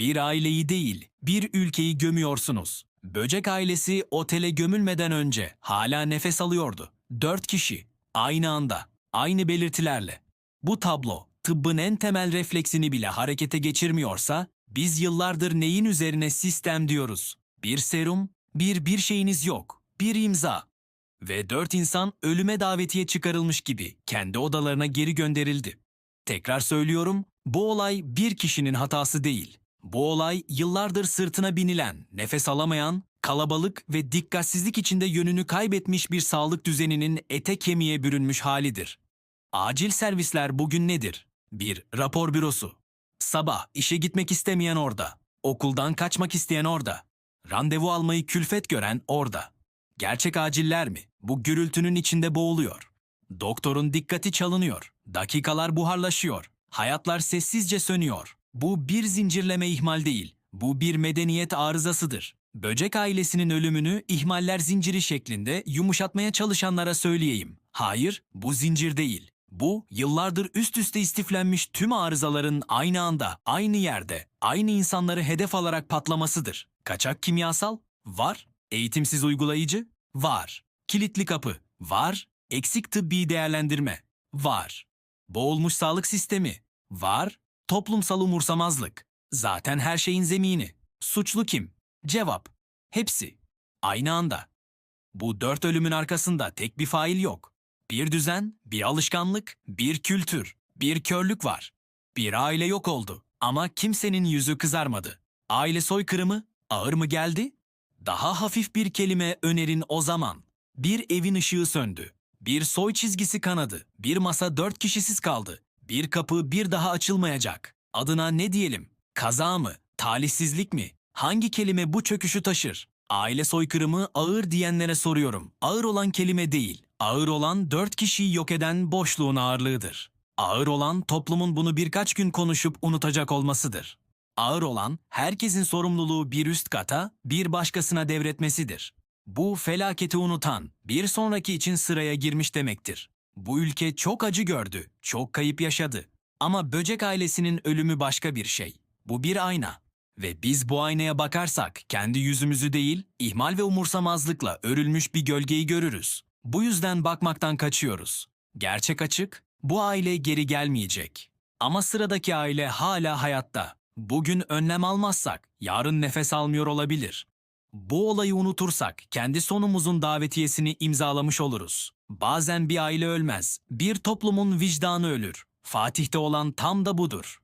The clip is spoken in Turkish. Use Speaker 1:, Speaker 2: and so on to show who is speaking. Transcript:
Speaker 1: Bir aileyi değil, bir ülkeyi gömüyorsunuz. Böcek ailesi otele gömülmeden önce hala nefes alıyordu. Dört kişi, aynı anda, aynı belirtilerle. Bu tablo, tıbbın en temel refleksini bile harekete geçirmiyorsa, biz yıllardır neyin üzerine sistem diyoruz? Bir serum, bir bir şeyiniz yok, bir imza. Ve dört insan ölüme davetiye çıkarılmış gibi kendi odalarına geri gönderildi. Tekrar söylüyorum, bu olay bir kişinin hatası değil. Bu olay yıllardır sırtına binilen, nefes alamayan, kalabalık ve dikkatsizlik içinde yönünü kaybetmiş bir sağlık düzeninin ete kemiğe bürünmüş halidir. Acil servisler bugün nedir? 1. Rapor bürosu. Sabah işe gitmek istemeyen orada. Okuldan kaçmak isteyen orada. Randevu almayı külfet gören orada. Gerçek aciller mi? Bu gürültünün içinde boğuluyor. Doktorun dikkati çalınıyor. Dakikalar buharlaşıyor. Hayatlar sessizce sönüyor. Bu bir zincirleme ihmal değil. Bu bir medeniyet arızasıdır. Böcek ailesinin ölümünü ihmaller zinciri şeklinde yumuşatmaya çalışanlara söyleyeyim. Hayır, bu zincir değil. Bu, yıllardır üst üste istiflenmiş tüm arızaların aynı anda, aynı yerde, aynı insanları hedef alarak patlamasıdır. Kaçak kimyasal? Var. Eğitimsiz uygulayıcı? Var. Kilitli kapı? Var. Eksik tıbbi değerlendirme? Var. Boğulmuş sağlık sistemi? Var. Toplumsal umursamazlık? Zaten her şeyin zemini. Suçlu kim? Cevap. Hepsi. Aynı anda. Bu dört ölümün arkasında tek bir fail yok. Bir düzen, bir alışkanlık, bir kültür, bir körlük var. Bir aile yok oldu ama kimsenin yüzü kızarmadı. Aile soykırımı ağır mı geldi? Daha hafif bir kelime önerin o zaman. Bir evin ışığı söndü. Bir soy çizgisi kanadı. Bir masa dört kişisiz kaldı. Bir kapı bir daha açılmayacak. Adına ne diyelim? Kaza mı? Talihsizlik mi? Hangi kelime bu çöküşü taşır? Aile soykırımı ağır diyenlere soruyorum. Ağır olan kelime değil. Ağır olan dört kişiyi yok eden boşluğun ağırlığıdır. Ağır olan toplumun bunu birkaç gün konuşup unutacak olmasıdır. Ağır olan herkesin sorumluluğu bir üst kata, bir başkasına devretmesidir. Bu felaketi unutan bir sonraki için sıraya girmiş demektir. Bu ülke çok acı gördü, çok kayıp yaşadı. Ama böcek ailesinin ölümü başka bir şey. Bu bir ayna. Ve biz bu aynaya bakarsak kendi yüzümüzü değil, ihmal ve umursamazlıkla örülmüş bir gölgeyi görürüz. Bu yüzden bakmaktan kaçıyoruz. Gerçek açık, bu aile geri gelmeyecek. Ama sıradaki aile hala hayatta. Bugün önlem almazsak yarın nefes almıyor olabilir. Bu olayı unutursak kendi sonumuzun davetiyesini imzalamış oluruz. Bazen bir aile ölmez, bir toplumun vicdanı ölür. Fatih'te olan tam da budur.